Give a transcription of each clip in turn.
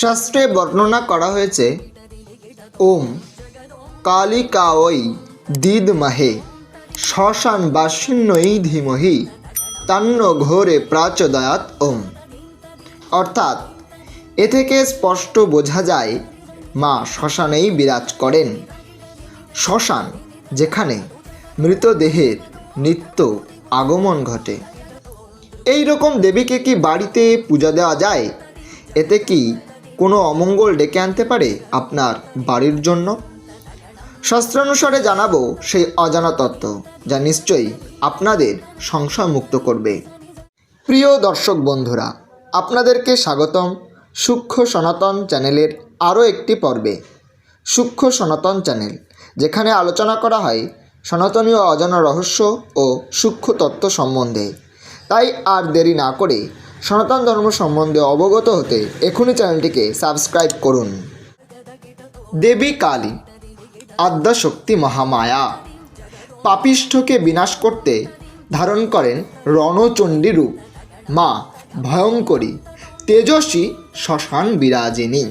শাস্ত্রে বর্ণনা করা হয়েছে, ওম কালিকাওই দিদমহে শ্মশান বাসিন্নই ধীমহি, তান্ন ঘোরে প্রাচোদয়াত ওম। অর্থাৎ, এ থেকে স্পষ্ট বোঝা যায়, মা শ্মশানেই বিরাজ করেন। শ্মশান যেখানে মৃতদেহের নিত্য আগমন ঘটে। এই রকম দেবীকে কি বাড়িতে পূজা দেওয়া যায়? এতে কি কোনো অমঙ্গল ডেকে আনতে পারে আপনার বাড়ির জন্য? শাস্ত্রানুসারে জানাব সেই অজানা তত্ত্ব, যা নিশ্চয়ই আপনাদের সংশয় মুক্ত করবে। প্রিয় দর্শক বন্ধুরা, আপনাদেরকে স্বাগতম সূক্ষ্ম সনাতন চ্যানেলের আরও একটি পর্বে। সূক্ষ্ম সনাতন চ্যানেল, যেখানে আলোচনা করা হয় সনাতনীয় অজানা রহস্য ও সূক্ষ্ম তত্ত্ব সম্বন্ধে। তাই আর দেরি না করে সনাতন ধর্ম সম্বন্ধে অবগত হতে এখনই চ্যানেলটিকে সাবস্ক্রাইব করুন। দেবী কালী আদ্যাশক্তি মহামায়া। পাপিষ্ঠকে বিনাশ করতে ধারণ করেন রণচণ্ডী রূপ। মা ভয়ঙ্করী তেজস্বী শ্মশান বিরাজিনী।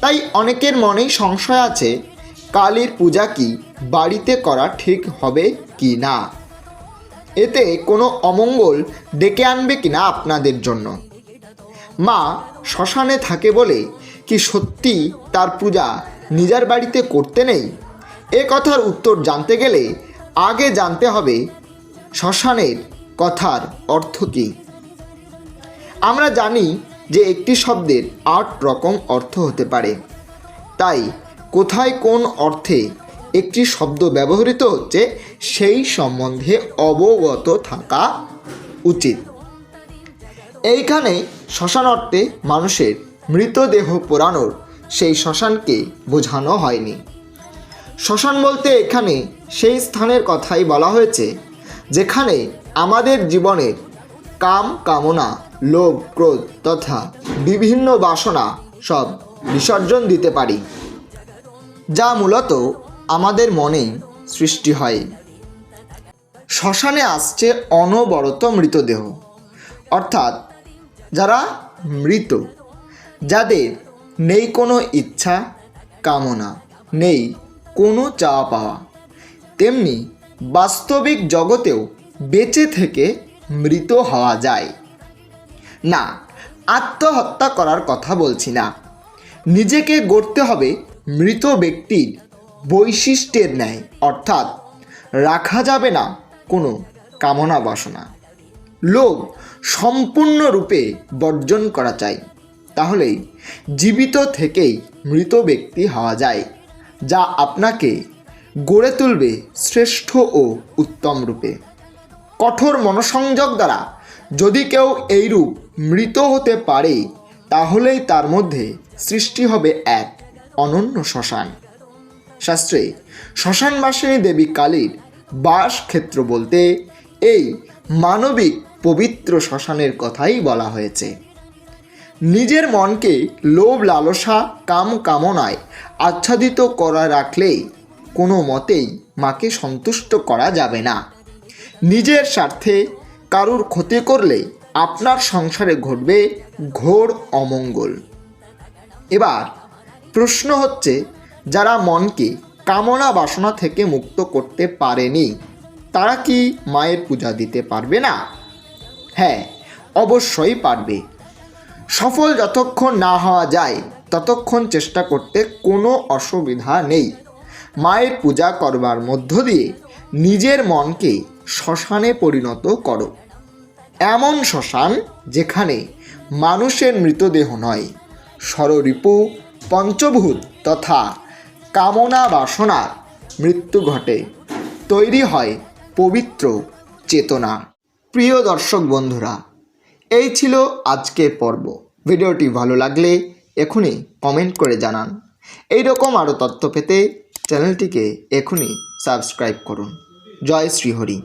তাই অনেকের মনেই সংশয় আছে, কালীর পূজা কি বাড়িতে করা ঠিক হবে কি না। এতে কোনো অমঙ্গল ডেকে আনবে কি না আপনাদের জন্য। মা শ্মশানে থাকে বলে কি সত্যি তার পূজা নিজের বাড়িতে করতে নেই? এ কথার উত্তর জানতে গেলে আগে জানতে হবে শ্মশানের কথার অর্থ কী। আমরা জানি যে একটি শব্দের আট রকম অর্থ হতে পারে। তাই কোথায় কোন অর্থে একটি শব্দ ব্যবহৃত হচ্ছে সেই সম্বন্ধে অবগত থাকা উচিত। এইখানে শ্মশান অর্থে মানুষের মৃতদেহ পোড়ানোর সেই শ্মশানকে বোঝানো হয়নি। শ্মশান বলতে এখানে সেই স্থানের কথাই বলা হয়েছে, যেখানে আমাদের জীবনের কাম, কামনা, লোভ, ক্রোধ তথা বিভিন্ন বাসনা সব বিসর্জন দিতে পারি, যা মূলত আমাদের মনেই সৃষ্টি হয়। শ্মশানে আসছে অনবরত মৃতদেহ। অর্থাৎ যারা মৃত, যাদের নেই কোনো ইচ্ছা, কামনা, নেই কোনো চাওয়া পাওয়া, তেমনি বাস্তবিক জগতেও বেঁচে থেকে মৃত হওয়া যায়। না, আত্মহত্যা করার কথা বলছি না। নিজেকে গড়তে হবে মৃত ব্যক্তির বৈশিষ্ট্যের ন্যায়, অর্থাৎ রাখা যাবে না কোনো কামনা বাসনা। লোভ সম্পূর্ণরূপে বর্জন করা চাই, তাহলেই জীবিত থেকেই মৃত ব্যক্তি হওয়া যায়, যা আপনাকে গড়ে তুলবে শ্রেষ্ঠ ও উত্তম রূপে। কঠোর মনসংযোগ দ্বারা যদি কেউ এইরূপ মৃত হতে পারে, তাহলেই তার মধ্যে সৃষ্টি হবে এক অনন্য শ্মশান। শাস্ত্রে শ্মশানবাসিনী দেবী কালীর বাস ক্ষেত্র বলতে এই মানবিক পবিত্র শ্মশানের কথাই বলা হয়েছে। নিজের মনকে লোভ লালসা কাম কামনায় আচ্ছাদিত করা রাখলেই কোনো মতেই মাকে সন্তুষ্ট করা যাবে না। নিজের স্বার্থে কারুর ক্ষতি করলে আপনার সংসারে ঘটবে ঘোর অমঙ্গল। এবার প্রশ্ন হচ্ছে যারা মনকে কামনা বাসনা থেকে মুক্ত করতে পারেনি, তারা কি মায়ের পূজা দিতে পারবে না? হ্যাঁ অবশ্যই পারবে। সফল যতক্ষণ না হওয়া যায়, ততক্ষণ চেষ্টা করতে কোনো অসুবিধা নেই। মায়ের পূজা করবার মধ্য দিয়ে নিজের মনকে শ্মশানে পরিণত করো। এমন শ্মশান যেখানে মানুষের মৃতদেহ নয় ষড়রিপু পঞ্চভূত তথা কামনা বাসনার মৃত্যু ঘটে, তৈরি হয় পবিত্র চেতনা। প্রিয় দর্শক বন্ধুরা, এই ছিল আজকের পর্ব। ভিডিওটি ভালো লাগলে এখনই কমেন্ট করে জানান। এই রকম আরও তথ্য পেতে চ্যানেলটিকে এখনই সাবস্ক্রাইব করুন। জয় শ্রীহরি।